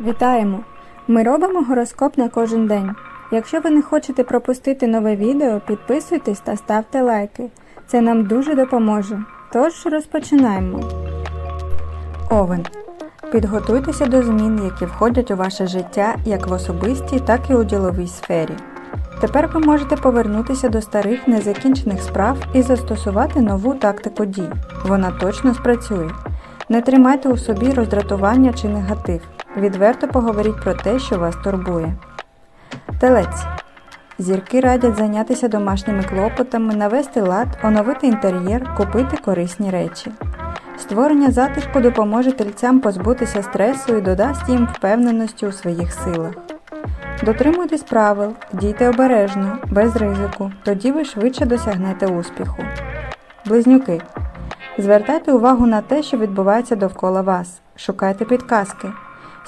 Вітаємо! Ми робимо гороскоп на кожен день. Якщо ви не хочете пропустити нове відео, підписуйтесь та ставте лайки. Це нам дуже допоможе. Тож розпочинаємо. Овен. Підготуйтеся до змін, які входять у ваше життя як в особистій, так і у діловій сфері. Тепер ви можете повернутися до старих незакінчених справ і застосувати нову тактику дій. Вона точно спрацює. Не тримайте у собі роздратування чи негатив. Відверто поговоріть про те, що вас турбує. Телець. Зірки радять зайнятися домашніми клопотами, навести лад, оновити інтер'єр, купити корисні речі. Створення затишку допоможе тельцям позбутися стресу і додасть їм впевненості у своїх силах. Дотримуйтесь правил, дійте обережно, без ризику, тоді ви швидше досягнете успіху. Близнюки. Звертайте увагу на те, що відбувається довкола вас. Шукайте підказки.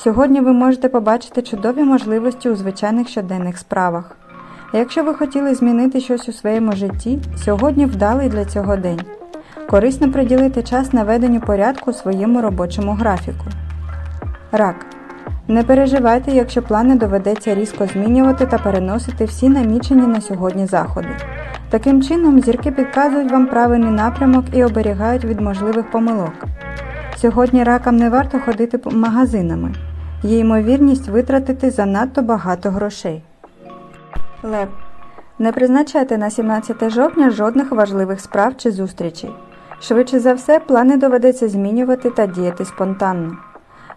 Сьогодні ви можете побачити чудові можливості у звичайних щоденних справах. Якщо ви хотіли змінити щось у своєму житті, сьогодні вдалий для цього день. Корисно приділити час наведенню порядку у своєму робочому графіку. Рак. Не переживайте, якщо плани доведеться різко змінювати та переносити всі намічені на сьогодні заходи. Таким чином, зірки підказують вам правильний напрямок і оберігають від можливих помилок. Сьогодні ракам не варто ходити магазинами. Є ймовірність витратити занадто багато грошей. Лев. Не призначайте на 17 жовтня жодних важливих справ чи зустрічей. Швидше за все, плани доведеться змінювати та діяти спонтанно.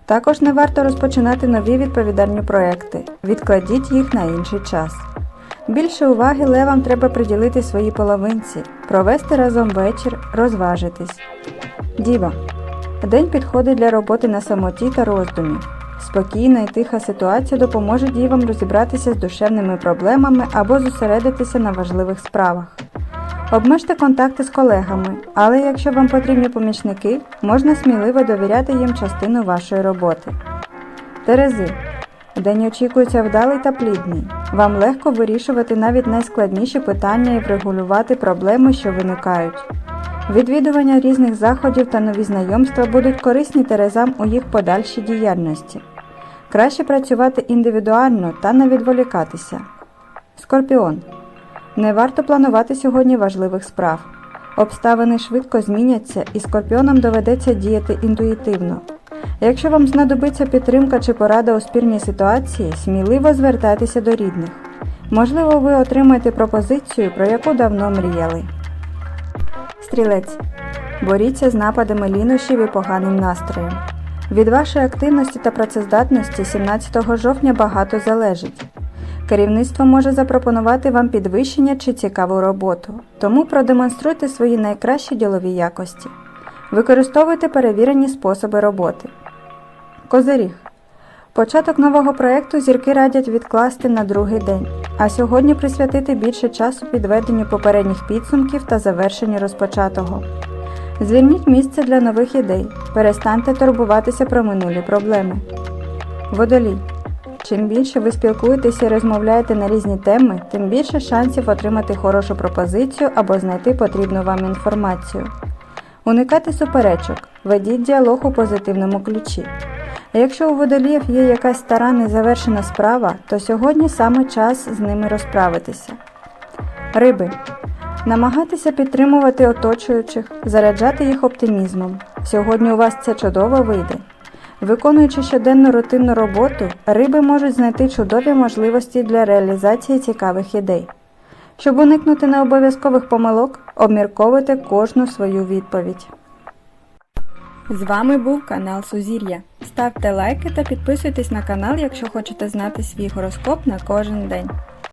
Також не варто розпочинати нові відповідальні проекти. Відкладіть їх на інший час. Більше уваги левам треба приділити своїй половинці, провести разом вечір, розважитись. Діва. День підходить для роботи на самоті та роздумі. Спокійна і тиха ситуація допоможе дівам розібратися з душевними проблемами або зосередитися на важливих справах. Обмежте контакти з колегами, але якщо вам потрібні помічники, можна сміливо довіряти їм частину вашої роботи. Терези. День очікується вдалий та плідний. Вам легко вирішувати навіть найскладніші питання і врегулювати проблеми, що виникають. Відвідування різних заходів та нові знайомства будуть корисні терезам у їх подальшій діяльності. Краще працювати індивідуально та не відволікатися. Скорпіон. Не варто планувати сьогодні важливих справ. Обставини швидко зміняться і скорпіонам доведеться діяти інтуїтивно. Якщо вам знадобиться підтримка чи порада у спірній ситуації, сміливо звертайтеся до рідних. Можливо, ви отримаєте пропозицію, про яку давно мріяли. Стрілець. Боріться з нападами лінощів і поганим настроєм. Від вашої активності та працездатності 17 жовтня багато залежить. Керівництво може запропонувати вам підвищення чи цікаву роботу, тому продемонструйте свої найкращі ділові якості. Використовуйте перевірені способи роботи. Козиріг. Початок нового проєкту зірки радять відкласти на другий день, а сьогодні присвятити більше часу підведенню попередніх підсумків та завершенню розпочатого. Звільніть місце для нових ідей, перестаньте турбуватися про минулі проблеми. Водолій. Чим більше ви спілкуєтеся і розмовляєте на різні теми, тим більше шансів отримати хорошу пропозицію або знайти потрібну вам інформацію. Уникайте суперечок, ведіть діалог у позитивному ключі. А якщо у водоліїв є якась стара незавершена справа, то сьогодні саме час з ними розправитися. Риби. Намагайтеся підтримувати оточуючих, заряджати їх оптимізмом. Сьогодні у вас це чудово вийде. Виконуючи щоденну рутинну роботу, риби можуть знайти чудові можливості для реалізації цікавих ідей. Щоб уникнути необов'язкових помилок, обмірковуйте кожну свою відповідь. З вами був канал Сузір'я. Ставте лайки та підписуйтесь на канал, якщо хочете знати свій гороскоп на кожен день.